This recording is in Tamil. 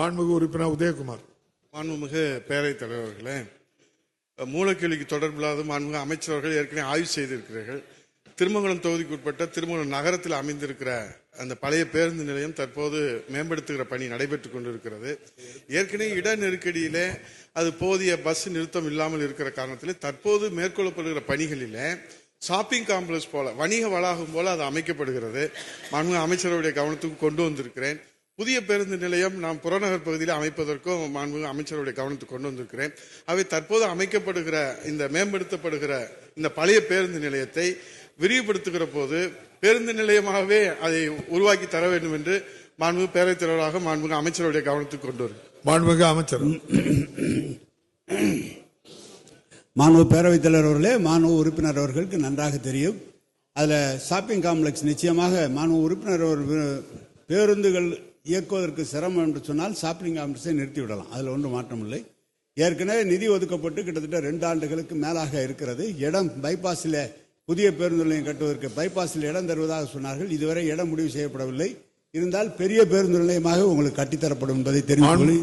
மாண்புமிகு உறுப்பினர் உதயகுமார். மாண்புமிகு பேரவைத் தலைவர்களே மூலக்கேள்விக்கு தொடர்பில்லாத மாண்புமிகு அமைச்சர்கள் ஏற்கனவே ஆய்வு செய்திருக்கிறீர்கள். திருமங்கலம் தொகுதிக்கு உட்பட்ட திருமங்கலம் நகரத்தில் அமைந்திருக்கிற அந்த பழைய பேருந்து நிலையம் தற்போது மேம்படுத்துகிற பணி நடைபெற்று கொண்டிருக்கிறது. ஏற்கனவே இட நெருக்கடியிலே அது போதிய பஸ் நிறுத்தம் இல்லாமல் இருக்கிற காரணத்தில் தற்போது மேற்கொள்ளப்படுகிற பணிகளிலே ஷாப்பிங் காம்ப்ளெக்ஸ் போல வணிக வளாகம் போல அது அமைக்கப்படுகிறது. மாண்புமிகு அமைச்சருடைய கவனத்துக்கு கொண்டு வந்திருக்கிறேன். புதிய பேருந்து நிலையம் நாம் புறநகர் பகுதியில் அமைப்பதற்கும் மாண்புமிகு அமைச்சருடைய கவனத்துக்கு கொண்டு வந்திருக்கிறேன். அவை தற்போது அமைக்கப்படுகிற இந்த மேம்படுத்தப்படுகிற இந்த பழைய பேருந்து நிலையத்தை விரிவுபடுத்துகிற போது பேருந்து நிலையமாகவே அதை உருவாக்கி தர வேண்டும் என்று மாண்புமிகு பேரவைத் தலைவராக மாண்புமிகு அமைச்சருடைய கவனத்துக்கு கொண்டு வரும் மாண்புமிகு அமைச்சர். மாணவ பேரவைத் தலைவர் அவர்களே மாணவ உறுப்பினர் அவர்களுக்கு நன்றாக தெரியும். அதில் ஷாப்பிங் காம்ப்ளெக்ஸ் நிச்சயமாக மாணவ உறுப்பினர் பேருந்துகள் இயக்குவதற்கு சிரமம் என்று சொன்னால் ஷாப்பிங் காம்ப்ளெக்ஸை நிறுத்திவிடலாம். அதில் ஒன்றும் மாற்றம் இல்லை ஏற்கனவே நிதி ஒதுக்கப்பட்டு கிட்டத்தட்ட ரெண்டு ஆண்டுகளுக்கு மேலாக இருக்கிறது. இடம் பைபாஸில் புதிய பேருந்து நிலையம் கட்டுவதற்கு பைபாஸில் இடம் தருவதாக சொன்னார்கள். இதுவரை இடம் முடிவு செய்யப்படவில்லை. இருந்தால் பெரிய பேருந்து நிலையமாக உங்களுக்கு கட்டித்தரப்படும் என்பதை தெரிந்து